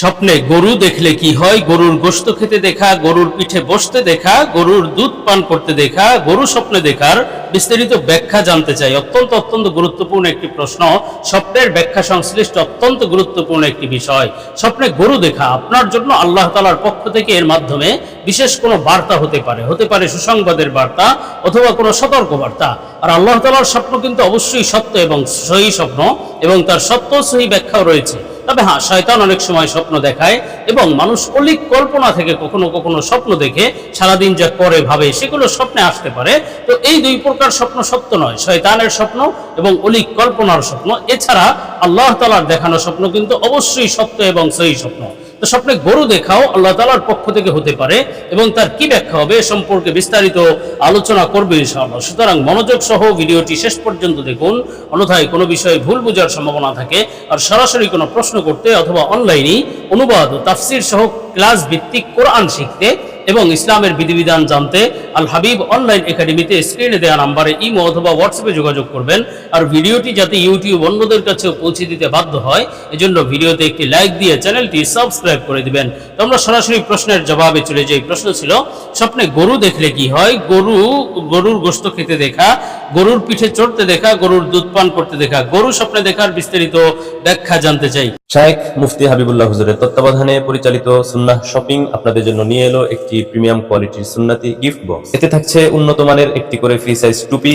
স্বপ্নে গরু দেখলে কি হয়? গরুর গোশত খেতে দেখা, গরুর পিঠে বসতে দেখা, গরুর দুধ পান করতে দেখা, গরু স্বপ্নে দেখার বিস্তারিত ব্যাখ্যা জানতে চাই। অত্যন্ত অত্যন্ত গুরুত্বপূর্ণ একটি প্রশ্ন। স্বপ্নের ব্যাখ্যা সংশ্লিষ্ট অত্যন্ত গুরুত্বপূর্ণ একটি বিষয়। স্বপ্নে গরু দেখা আপনার জন্য আল্লাহ তালার পক্ষ থেকে এর মাধ্যমে বিশেষ কোনো বার্তা হতে পারে। হতে পারে সুসংবাদের বার্তা অথবা কোনো সতর্ক বার্তা আর আল্লাহ তালার স্বপ্ন কিন্তু অবশ্যই সত্য এবং সহি স্বপ্ন এবং তার সত্য সহি ব্যাখ্যাও রয়েছে। তবে হ্যাঁ শয়তান অনেক সময় স্বপ্ন দেখায় এবং মানুষ অলিক কল্পনা থেকে কখনো কখনো স্বপ্ন দেখে, সারাদিন যা করে ভাবে, সেগুলো স্বপ্নে আসতে পারে। তো এই দুই প্রকার স্বপ্ন সত্য নয়, শয়তানের স্বপ্ন এবং অলিক কল্পনার স্বপ্ন। এছাড়া আল্লাহ তালার দেখানো স্বপ্ন কিন্তু অবশ্যই সত্য এবং সেই স্বপ্ন। তো স্বপ্নে গরু দেখাও আল্লাহ তালার পক্ষ থেকে হতে পারে এবং তার কি ব্যাখ্যা হবে এ সম্পর্কে বিস্তারিত আলোচনা করবে ইনশাআল্লাহ। সুতরাং মনোযোগ সহ ভিডিওটি শেষ পর্যন্ত দেখুন, অন্যথায় কোনো বিষয়ে ভুল বোঝার সম্ভাবনা থাকে। আর সরাসরি কোনো প্রশ্ন করতে অথবা অনলাইনে অনুবাদ ও তাফসির সহ ক্লাস ভিত্তিক কোরআন শিখতে এবং ইসলামের বিধিবিধান জানতে আল হাবিব অনলাইন একাডেমিতে স্ক্রিনে দেওয়া নাম্বারে ইমো অথবা হোয়াটসঅ্যাপে যোগাযোগ করবেন। আর ভিডিওটি যাতে ইউটিউব অন্যদের কাছেও পৌঁছে দিতে বাধ্য হয়, এজন্য ভিডিওতে একটি লাইক দিয়ে চ্যানেলটি সাবস্ক্রাইব করে দিবেন। তো আমরা সরাসরি প্রশ্নের জবাবে চলে যাই। প্রশ্ন ছিল, স্বপ্নে গরু দেখলে কি হয়? গরু, গরুর গোস্ত খেতে দেখা, গরুর পিঠে চড়তে দেখা, গরুর দুধ পান করতে দেখা। গরু স্বপ্নে দেখার বিস্তারিত ব্যাখ্যা জানতে চাই। শায়েখ মুফতি হাবিবুল্লাহ হুজুরের তত্ত্বাবধানে পরিচালিত সুন্নাহ শপিং আপনাদের জন্য নিয়ে এলো একটি প্রিমিয়াম কোয়ালিটির সুন্নাতি গিফট বক্স। এতে থাকছে উন্নত মানের একটি করে ফ্রি সাইজ টুপি,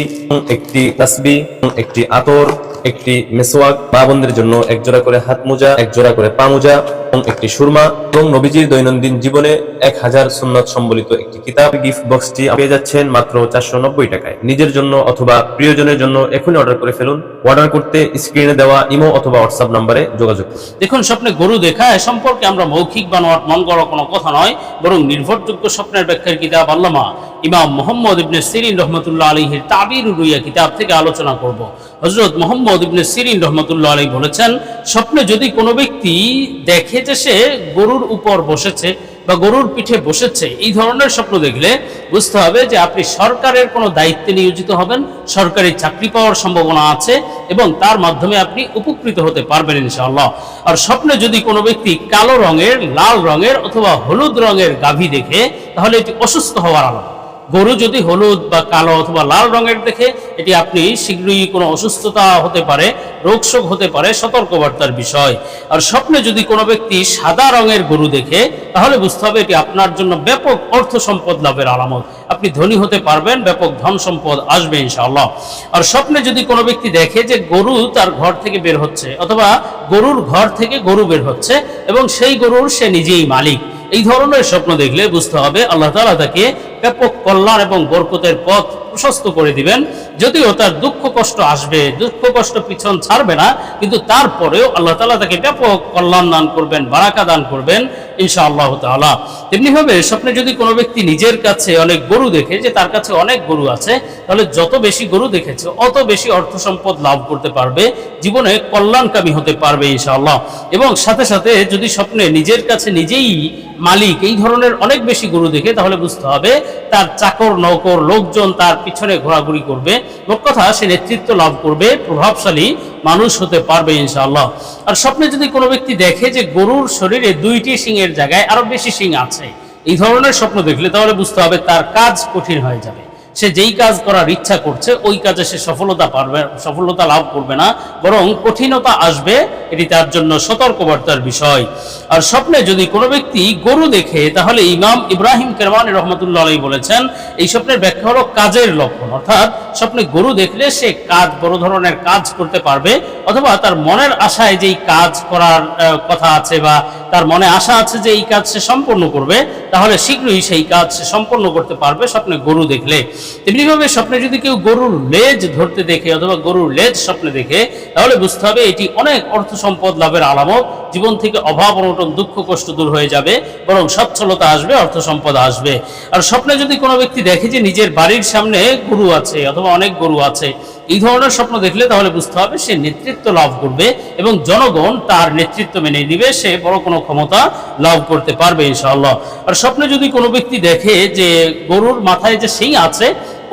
একটি তাসবি, একটি আতর, একটি মেসোয়াক মা বোনদের জন্য এক জোড়া করে হাত মোজা এক জোড়া করে পা মোজা একটি সুরমা এবং নবীজির দৈনন্দিন জীবনে এক হাজার সুন্নত সম্বলিত একটি কিতাব গিফট বক্সটি পেয়ে যাচ্ছেন মাত্র চারশো নব্বই টাকায়। নিজের জন্য অথবা প্রিয়জনের জন্য এখনই অর্ডার করে ফেলুন। অর্ডার করতে স্ক্রিনে দেওয়া ইমো অথবা হোয়াটসঅ্যাপ নম্বরে যোগাযোগ করুন। দেখুন, স্বপ্নে গরু দেখা এ সম্পর্কে আমরা মৌখিক বা মন করা কোনো কথা নয়, বরং নির্ভরযোগ্য স্বপ্নের ব্যাখ্যার কিতাব আল্লামা ইমাম মোহাম্মদ ইবনে সিরিন রহমতুল্লাহ আলীহির তাবির রুইয়া কিতাব থেকে আলোচনা করব। হজরত মোহাম্মদ ইবনে সিরিন রহমতুল্লাহ আলী বলেছেন, স্বপ্নে যদি কোনো ব্যক্তি দেখে যে সে গরুর উপর বসেছে বা গরুর পিঠে বসেছে, এই ধরনের স্বপ্ন দেখলে বুঝতে হবে যে আপনি সরকারের কোনো দায়িত্বে নিয়োজিত হবেন, সরকারি চাকরি পাওয়ার সম্ভাবনা আছে এবং তার মাধ্যমে আপনি উপকৃত হতে পারবেন ইনশাআল্লাহ। আর স্বপ্নে যদি কোনো ব্যক্তি কালো রঙের, লাল রঙের অথবা হলুদ রঙের গাভী দেখে, তাহলে এটি অসুস্থ হওয়ার আলাদা গরু যদি হলুদ বা কালো অথবা লাল রঙের দেখে, এটি আপনি শীঘ্রই কোনো অসুস্থতা হতে পারে রোগশোক হতে পারে, সতর্কবার্তার বিষয়। আর স্বপ্নে যদি কোনো ব্যক্তি সাদা রঙের গরু দেখে, তাহলে বুঝতে হবে এটি আপনার জন্য ব্যাপক অর্থ সম্পদ লাভের আলামত। আপনি ধনী হতে পারবেন, ব্যাপক ধন সম্পদ আসবে ইনশাআল্লাহ। আর স্বপ্নে যদি কোনো ব্যক্তি দেখে যে গরু তার ঘর থেকে বের হচ্ছে, অথবা গরুর ঘর থেকে গরু বের হচ্ছে, এবং সেই গরুর সে নিজেই মালিক এই ধরনের স্বপ্ন দেখলে বুঝতে হবে আল্লাহ তালা তাকে ব্যাপক কল্যাণ এবং বরকতের পথ প্রশস্ত করে দিবেন। যদিও তার দুঃখ কষ্ট আসবে, দুঃখ কষ্ট পিছন ছাড়বে না, কিন্তু তারপরেও আল্লাহ তালা তাকে ব্যাপক কল্যাণ দান করবেন, বারাকা দান করবেন। ইনশা আল্লাহ তালা তেমনিভাবে স্বপ্নে যদি কোনো ব্যক্তি নিজের কাছে অনেক গরু দেখে, যে তার কাছে অনেক গরু আছে, তাহলে যত বেশি গরু দেখেছে, অত বেশি অর্থ সম্পদ লাভ করতে পারবে, জীবনে কল্যাণকামী হতে পারবে ইনশাআল্লাহ। এবং সাথে সাথে যদি স্বপ্নে নিজের কাছে নিজেই মালিক, এই ধরনের অনেক বেশি গরু দেখে, তাহলে বুঝতে হবে তার চাকর, নৌকর, লোকজন তার পিছনে ঘোরাঘুরি করবে। মোট কথা সে নেতৃত্ব লাভ করবে, প্রভাবশালী মানুষ হতে পারবে ইনশাআল্লাহ। আর স্বপ্নে যদি কোনো ব্যক্তি দেখে যে গরুর শরীরে দুইটি শিংয়ের জায়গায় আরও বেশি শিং আছে, এই ধরনের স্বপ্ন দেখলে তাহলে বুঝতে হবে তার কাজ কঠিন হয়ে যাবে। সে যেই কাজ করার ইচ্ছা করছে, ওই কাজে সে সফলতা পারবে, সফলতা লাভ করবে না, বরং কঠিনতা আসবে, এটি তার জন্য সতর্কবার্তার বিষয়। আর স্বপ্নে যদি কোনো ব্যক্তি গরু দেখে, তাহলে ইমাম ইব্রাহিম কেরমানি রহমতুল্লাহ আলাই বলেছেন, এই স্বপ্নের ব্যাখ্যা হলো কাজের লক্ষণ। অর্থাৎ স্বপ্নে গরু দেখলে সে কাজ, বড় ধরনের কাজ করতে পারবে, অথবা তার মনের আশায় যেই কাজ করার কথা আছে বা তার মনে আশা আছে যে এই কাজ সে সম্পন্ন করবে, তাহলে শীঘ্রই সেই কাজ সে সম্পন্ন করতে পারবে স্বপ্নে গরু দেখলে। তেমনিভাবে স্বপ্নে যদি কেউ গরুর লেজ ধরতে দেখে অথবা গরুর লেজ স্বপ্নে দেখে, তাহলে বুঝতে হবে এটি অনেক অর্থ সম্পদ লাভের আলামত। জীবন থেকে অভাব, অনটন, দুঃখ, কষ্ট দূর হয়ে যাবে, বরং সচ্ছলতা আসবে, অর্থ সম্পদ আসবে। আর স্বপ্নে যদি কোনো ব্যক্তি দেখে যে নিজের বাড়ির সামনে গরু আছে অথবা অনেক গরু আছে এই ধরনের স্বপ্ন দেখলে তাহলে বুঝতে হবে সে নেতৃত্ব লাভ করবে এবং জনগণ তার নেতৃত্ব মেনে নিবে, সে বড় কোনো ক্ষমতা লাভ করতে পারবে ইনশাআল্লাহ। আর স্বপ্নে যদি কোনো ব্যক্তি দেখে যে গরুর মাথায় যে শিং আছে,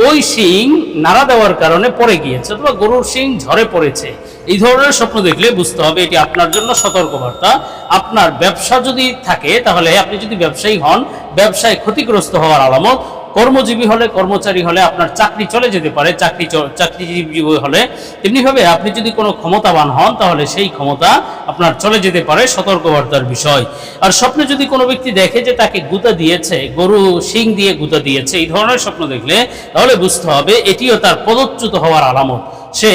ওই শিং নাড়া দেওয়ার কারণে পড়ে গিয়েছে অথবা গরুর শিং ঝরে পড়েছে, এই ধরনের স্বপ্ন দেখলে বুঝতে হবে এটি আপনার জন্য সতর্কবার্তা। আপনার ব্যবসা যদি থাকে তাহলে আপনি যদি ব্যবসায়ী হন, ব্যবসায় ক্ষতিগ্রস্ত হওয়ার আলামত কর্মজীবী হলে কর্মচারী হলে আপনার চাকরি চলে যেতে পারে, চাকরি চাকরিজীবী হলে। তেমনিভাবে আপনি যদি কোনো ক্ষমতাবান হন, তাহলে সেই ক্ষমতা আপনার চলে যেতে পারে, সতর্কবার্তার বিষয়। আর স্বপ্নে যদি কোনো ব্যক্তি দেখে যে তাকে গুতা দিয়েছে, গরু শিং দিয়ে গুতা দিয়েছে, এই ধরনের স্বপ্ন দেখলে তাহলে বুঝতে হবে এটিও তার পদচ্যুত হওয়ার আলামত। সে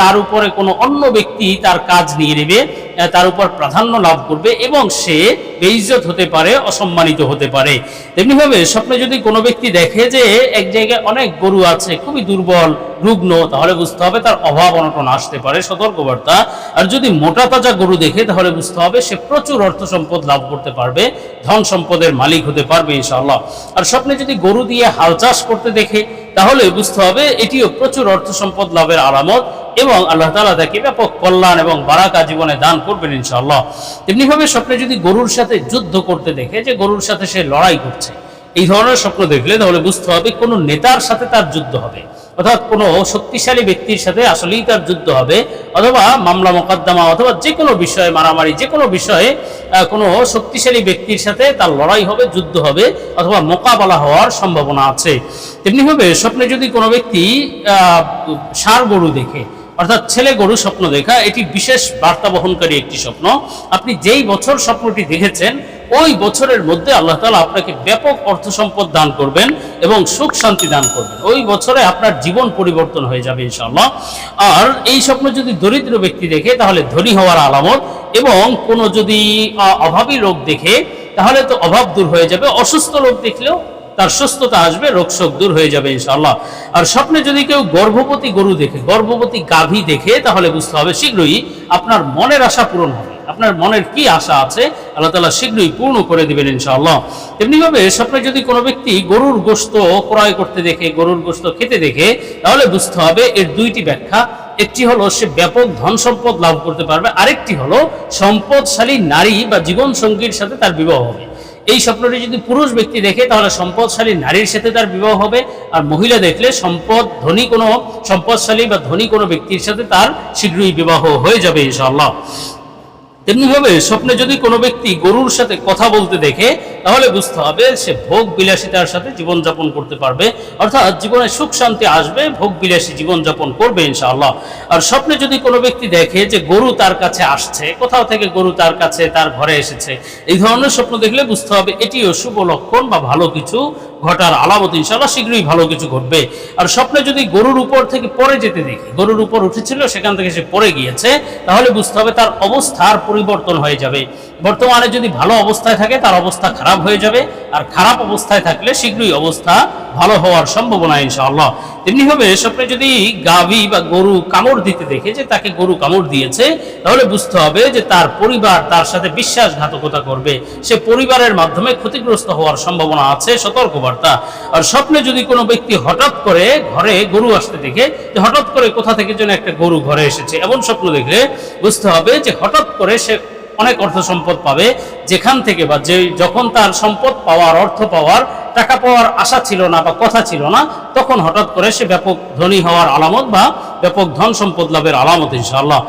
তার উপরে কোনো অন্য ব্যক্তি তার কাজ নিয়ে নেবে তার উপর প্রাধান্য লাভ করবে এবং সে বেইজ্জত হতে পারে, অসম্মানিত হতে পারে। তেমনিভাবে স্বপ্নে যদি কোনো ব্যক্তি দেখে যে এক জায়গায় অনেক গরু আছে, খুবই দুর্বল, রুগ্ন, তাহলে বুঝতে হবে তার অভাব অনটন আসতে পারে, সতর্কবার্তা। আর যদি মোটা তাজা গরু দেখে, তাহলে বুঝতে হবে সে প্রচুর অর্থ সম্পদ লাভ করতে পারবে, ধন সম্পদের মালিক হতে পারবে ইনশাআল্লাহ। আর স্বপ্নে যদি গরু দিয়ে হাল চাষ করতে দেখে, তাহলে বুঝতে হবে এটিও প্রচুর অর্থ সম্পদ লাভের আলামত। এবং আল্লাহ তালা তাকে ব্যাপক কল্যাণ এবং বারাকা জীবনে দান করবেন ইনশাআল্লাহ। তেমনিভাবে স্বপ্নে যদি গরুর সাথে যুদ্ধ করতে দেখে যে গরুর সাথে সে লড়াই করছে, এই ধরনের স্বপ্ন দেখলে তাহলে বুঝতে হবে কোনো নেতার সাথে তার যুদ্ধ হবে। অর্থাৎ কোনো শক্তিশালী ব্যক্তির সাথে আসলেই তার যুদ্ধ হবে, অথবা মামলা মোকদ্দমা অথবা যে কোনো বিষয়ে মারামারি, যে কোনো বিষয়ে কোনো শক্তিশালী ব্যক্তির সাথে তার লড়াই হবে, যুদ্ধ হবে অথবা মোকাবেলা হওয়ার সম্ভাবনা আছে। তেমনিভাবে স্বপ্নে যদি কোনো ব্যক্তি ষাঁড় গরু দেখে অর্থাৎ ছেলে গরু স্বপ্ন দেখা, এটি বিশেষ বার্তা বহনকারী একটি স্বপ্ন। আপনি যেই বছর স্বপ্নটি দেখেছেন, ওই বছরের মধ্যে আল্লাহ তাআলা আপনাকে ব্যাপক অর্থ সম্পদ দান করবেন এবং সুখ শান্তি দান করবেন। ওই বছরে আপনার জীবন পরিবর্তন হয়ে যাবে ইনশাআল্লাহ। আর এই স্বপ্ন যদি দরিদ্র ব্যক্তি দেখে, তাহলে ধনী হওয়ার আলামত এবং কোনো যদি অভাবী লোক দেখে, তাহলে তো অভাব দূর হয়ে যাবে। অসুস্থ লোক দেখলেও তার সুস্থতা আসবে রোগ শোক দূর হয়ে যাবে ইনশাআল্লাহ। আর স্বপ্নে যদি কেউ গর্ভবতী গরু দেখে, গর্ভবতী গাভী দেখে, তাহলে বুঝতে হবে শীঘ্রই আপনার মনের আশা পূরণ হবে। আপনার মনের কি আশা আছে, আল্লাহ তালা শীঘ্রই পূর্ণ করে দিবেন ইনশাআল্লাহ। তেমনিভাবে স্বপ্নে যদি কোনো ব্যক্তি গরুর গোস্ত ক্রয় করতে দেখে, গরুর গোস্ত খেতে দেখে, তাহলে বুঝতে হবে এর দুইটি ব্যাখ্যা। একটি হলো সে ব্যাপক ধন সম্পদ লাভ করতে পারবে, আরেকটি হলো সম্পদশালী নারী বা জীবন সঙ্গীর সাথে তার বিবাহ হবে। এই স্বপ্নটি যদি পুরুষ ব্যক্তি দেখে, তাহলে সম্পদশালী নারীর সাথে তার বিবাহ হবে। আর মহিলা দেখলে সম্পদ ধনী কোনো, সম্পদশালী বা ধনী কোনো ব্যক্তির সাথে তার শীঘ্রই বিবাহ হয়ে যাবে ইনশাআল্লাহ। তেমনিভাবে স্বপ্নে যদি কোনো ব্যক্তি গরুর সাথে কথা বলতে দেখে তাহলে বুঝতে হবে সে ভোগ বিলাসিতার সাথে জীবনযাপন করতে পারবে। অর্থাৎ জীবনে সুখ শান্তি আসবে, ভোগ বিলাসী জীবনযাপন করবে ইনশাআল্লাহ। আর স্বপ্নে যদি কোনো ব্যক্তি দেখে যে গরু তার কাছে আসছে, কোথাও থেকে গরু তার কাছে, তার ঘরে এসেছে, এই ধরনের স্বপ্ন দেখলে বুঝতে হবে এটিও শুভ লক্ষণ বা ভালো কিছু ঘটার আলামত। ইনশাআল্লাহ শীঘ্রই ভালো কিছু ঘটবে। আর স্বপ্নে যদি গরুর উপর থেকে পড়ে যেতে দেখি, গরুর উপর উঠেছিল, সেখান থেকে সে পড়ে গিয়েছে, তাহলে বুঝতে হবে তার অবস্থার পরিবর্তন হয়ে যাবে। বর্তমানে যদি ভালো অবস্থায় থাকে, তার অবস্থা খারাপ হয়ে যাবে। আর খারাপ অবস্থায় থাকলে শীঘ্রই অবস্থা ভালো হওয়ার সম্ভাবনা, ইনশাআল্লাহ। তেমনিভাবে স্বপ্নে যদি গাভী বা গরু কামড় দিতে দেখে যে তাকে গরু কামড় দিয়েছে, তাহলে বুঝতে হবে যে তার পরিবার তার সাথে বিশ্বাসঘাতকতা করবে। সে পরিবারের মাধ্যমে ক্ষতিগ্রস্ত হওয়ার সম্ভাবনা আছে, সতর্কবার্তা। আর স্বপ্নে যদি কোনো ব্যক্তি হঠাৎ করে ঘরে গরু আসতে দেখে যে হঠাৎ করে কোথা থেকে যেন একটা গরু ঘরে এসেছে, এমন স্বপ্ন দেখলে বুঝতে হবে যে হঠাৎ করে সে অনেক অর্থ সম্পদ পাবে। যেখান থেকে বা যে যখন তার সম্পদ পাওয়ার, অর্থ পাওয়ার, টাকা পাওয়ার আশা ছিল না বা কথা ছিল না, তখন হঠাৎ করে সে ব্যাপক ধনী হওয়ার আলামত বা ব্যাপক ধন সম্পদ লাভের আলামত, ইনশাআল্লাহ।